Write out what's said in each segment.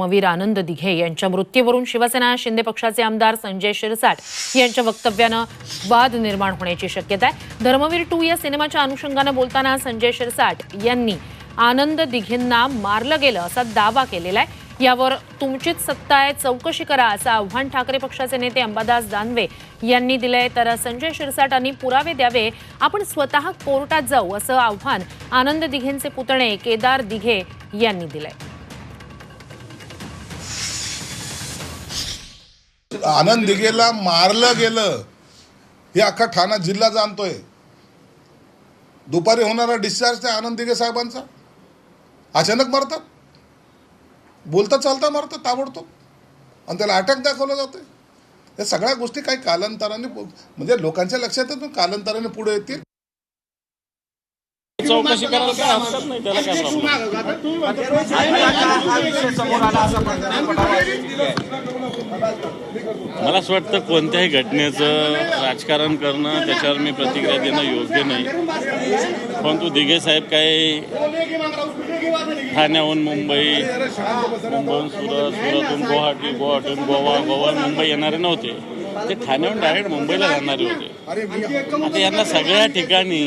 धर्मवीर आनंद दिघे यांच्या मृत्यूवरून शिवसेना शिंदे पक्षाचे आमदार संजय शिरसाट यांच्या वक्तव्यानं वाद निर्माण होण्याची शक्यता आहे. धर्मवीर टू या सिनेमाच्या अनुषंगानं बोलताना संजय शिरसाट यांनी आनंद दिघेंना मारलं गेलं असा दावा केलेला आहे. यावर तुमचीच सत्ता आहे चौकशी करा असं आव्हान ठाकरे पक्षाचे नेते अंबादास दानवे यांनी दिलंय. तर संजय शिरसाटांनी पुरावे द्यावे आपण स्वतः कोर्टात जाऊ असं आव्हान आनंद दिघेंचे पुतणे केदार दिघे यांनी दिलंय. आनंद दिघेला मारलं गेलं हे अख्खा ठाणा जिल्हा जाणतोय. दुपारी होणारा डिस्चार्ज त्या आनंद दिघे साहेबांचा? अचानक मारतात? बोलता चालता मारतात ताबडतोब. आणि त्याला अटॅक दाखवलं जातोय. या सगळ्या गोष्टी काही कालांतराने म्हणजे लोकांच्या लक्षात येतो कालांतराने पुढे येतील. चौकशी करायला काय हरकत नाही त्याला काय प्रॉब्लेम मला असं वाटतं कोणत्याही घटनेचं राजकारण करणं त्याच्यावर मी प्रतिक्रिया देणं योग्य नाही. परंतु दिघे साहेब काय ठाण्याहून मुंबई मुंबईहून सुरत सुरतहून गुवाहाटी गुवाहाटीहून गोवा गोवा मुंबई येणारे नव्हते. ते ठाण्याहून डायरेक्ट मुंबईला जाणारे होते. आता यांना सगळ्या ठिकाणी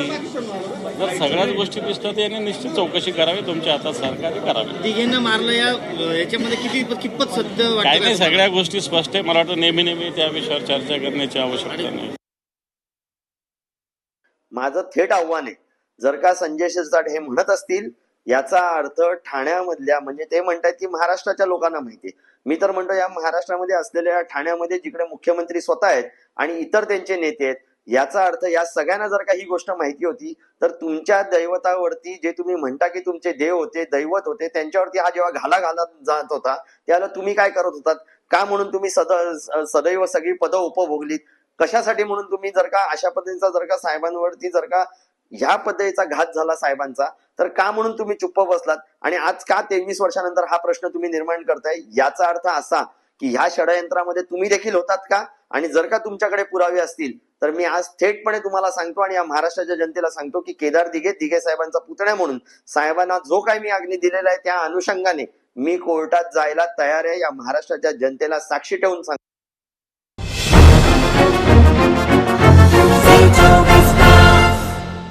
जर सगळ्याच गोष्टी दिसतात यांनी निश्चित चौकशी करावी तुमच्या हातात सरकारने करावी. तिघेंना मारलं या याच्यामध्ये किती कितपत सत्य वाटतं? नाही सगळ्या गोष्टी स्पष्ट आहे. मला वाटतं नेहमी नेहमी त्या विषयावर चर्चा करण्याची आवश्यकता नाही. माझं थेट आव्हान आहे जर का संजय शिरसाट हे म्हणत असतील याचा अर्थ ठाण्यामधल्या म्हणजे ते म्हणतात की महाराष्ट्राच्या लोकांना माहिती आहे. मी तर म्हणतो या महाराष्ट्रामध्ये असलेल्या ठाण्यामध्ये जिकडे मुख्यमंत्री स्वतः आहेत आणि इतर त्यांचे नेते आहेत याचा अर्थ या सगळ्यांना जर का ही गोष्ट माहिती होती तर तुमच्या दैवतावरती जे तुम्ही म्हणता की तुमचे देव होते दैवत होते त्यांच्यावरती हा जेव्हा घाला घालत जात होता त्याला तुम्ही काय करत होतात? का म्हणून तुम्ही सद सदैव सगळी पदं उपभोगलीत? कशासाठी म्हणून तुम्ही जर का अशा पद्धतीचा जर का साहेबांवरती जर का ह्या पद्धतीचा घात झाला साहेबांचा तर का म्हणून तुम्ही चुप्प बसलात? आणि आज का तेवीस वर्षानंतर हा प्रश्न तुम्ही निर्माण करताय? याचा अर्थ असा की ह्या षडयंत्रामध्ये तुम्ही देखील होतात का? आणि जर का तुमच्याकडे पुरावे असतील तर मी आज थेटपणे तुम्हाला सांगतो आणि या महाराष्ट्राच्या जनतेला सांगतो की केदार दिघे दिघे साहेबांचा पुतण्या म्हणून साहेबांना जो काही मी अग्नी दिलेला आहे त्या अनुषंगाने मी कोर्टात जायला तयार आहे. या महाराष्ट्राच्या जनतेला साक्षी ठेवून सांगतो.